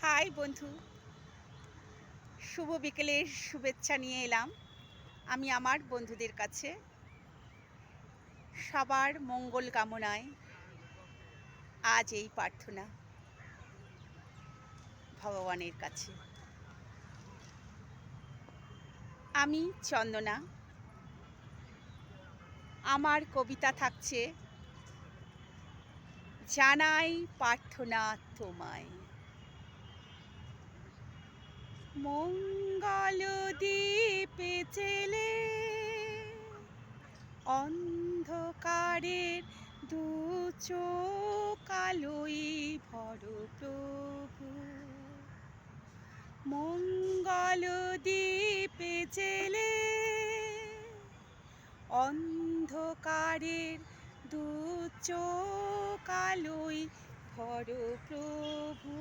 High বন্ধু। শুভ বিকেলের শুভেচ্ছা নিয়ে এলাম আমি আমার বন্ধুদের কাছে। সবার মঙ্গল কামনায় আজ এই প্রার্থনা ভগবানের কাছে। আমি চন্দনা। আমার কবিতা থাকছে, জানাই প্রার্থনা তোমায়। মঙ্গল দ্বীপে চেলে অন্ধকারের দু চোকালোই ভর প্রভু মঙ্গল দ্বীপে চেলে অন্ধকারের দু চোকালোই ভর প্রভু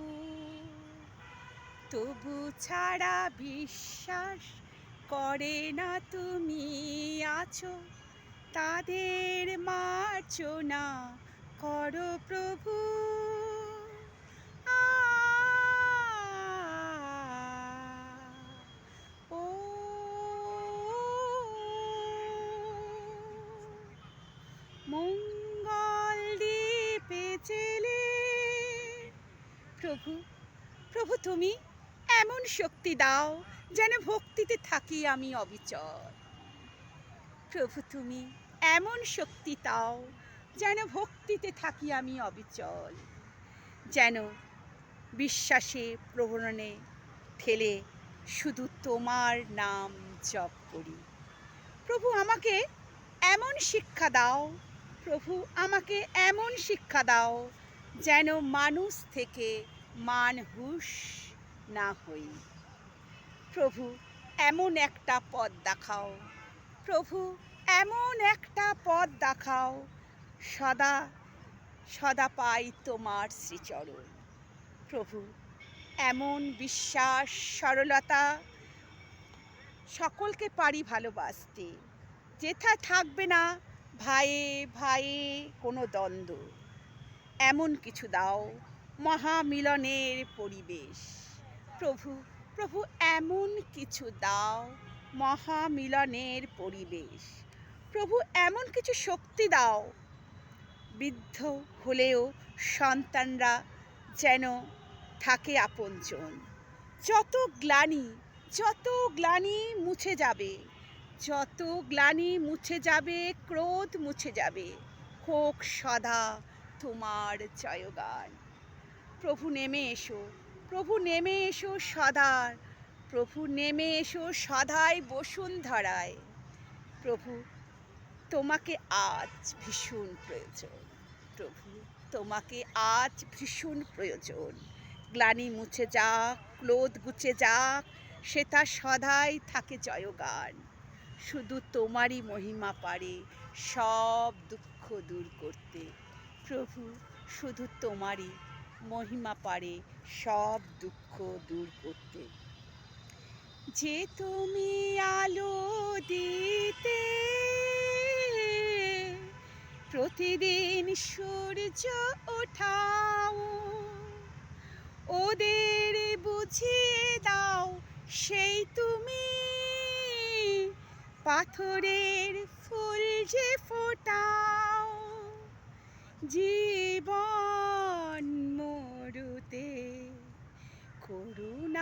তবু ছাড়া বিশ্বাস করে না তুমি আছো তাদের মার্চনা করো প্রভু মঙ্গল দ্বীপে চেলে প্রভু প্রভু তুমি এমন শক্তি দাও যেন ভক্তিতে থাকি আমি অবিচল। প্রভু তুমি এমন শক্তি দাও যেন ভক্তিতে থাকি আমি অবিচল। যেন বিশ্বাসে প্রবণনে ঠেলে শুধু তোমার নাম জপ করি। প্রভু আমাকে এমন শিক্ষা দাও, প্রভু আমাকে এমন শিক্ষা দাও যেন মানুষ থেকে মানহুস না হই। প্রভু, এমন একটা পথ দেখাও। প্রভু, এমন একটা পথ দেখাও। সদা সদা পাই তোমার শ্রীচরণ। প্রভু, এমন বিশ্বাস, সরলতা সকলকে পারি ভালোবাসতে। যেথায় থাকবে না ভাইয়ে ভাইয়ে কোনো দ্বন্দ্ব। এমন কিছু দাও মহামিলনের পরিবেশ। প্রভু প্রভু এমন কিছু দাও মহামিলনের পরিবেশ। প্রভু এমন কিছু শক্তি দাও। বৃদ্ধ হলেও সন্তানরা যেন থাকে আপনজন। যত গ্লানি যত গ্লানি মুছে যাবে, যত গ্লানি মুছে যাবে, ক্রোধ মুছে যাবে, হোক সদা তোমার জয়গান। প্রভু নেমে এসো প্রভু নেমে এসো সদার, প্রভু নেমে এসো সদাই বসুন্ধরায়। প্রভু, তোমাকে আজ ভীষণ প্রয়োজন। প্রভু, তোমাকে আজ ভীষণ প্রয়োজন। গ্লানি মুছে যাক ক্লোধ গুছে যাক, সে তার সদাই থাকে জয়গান। শুধু তোমারই মহিমা পারে সব দুঃখ দূর করতে। প্রভু, শুধু তোমারই মহিমা পারে সব দুঃখ দূর করতে। যে তুমি আলো দিতে, প্রতিদিন সূর্য ওঠাও, ওদের বুঝিয়ে দাও সেই তুমি। পাথরের ফুল যে ফোটাও, জীবন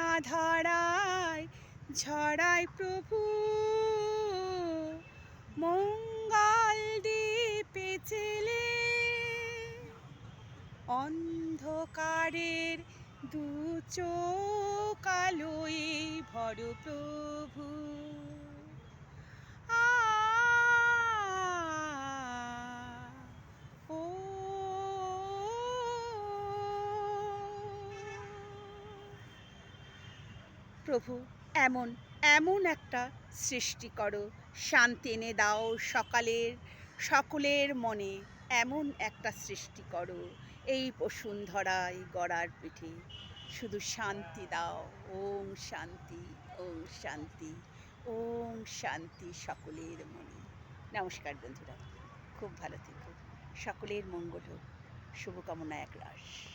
করুণা ধরায় ঝড়ায় প্রভু। মঙ্গল দ্বীপে ছেলে অন্ধকারের দু চোকালোই ভর প্রভু। প্রভু, এমন এমন একটা সৃষ্টি করো। শান্তি এনে দাও সকালের, সকলের মনে। এমন একটা সৃষ্টি করো। এই বসুন্ধরায় গড়ার পিঠে। শুধু শান্তি দাও। ওম শান্তি ওম শান্তি ওম শান্তি সকলের মনে। নমস্কার বন্ধুরা। খুব ভালো থেকো। সকলের মঙ্গল হোক। শুভকামনা একরাশ।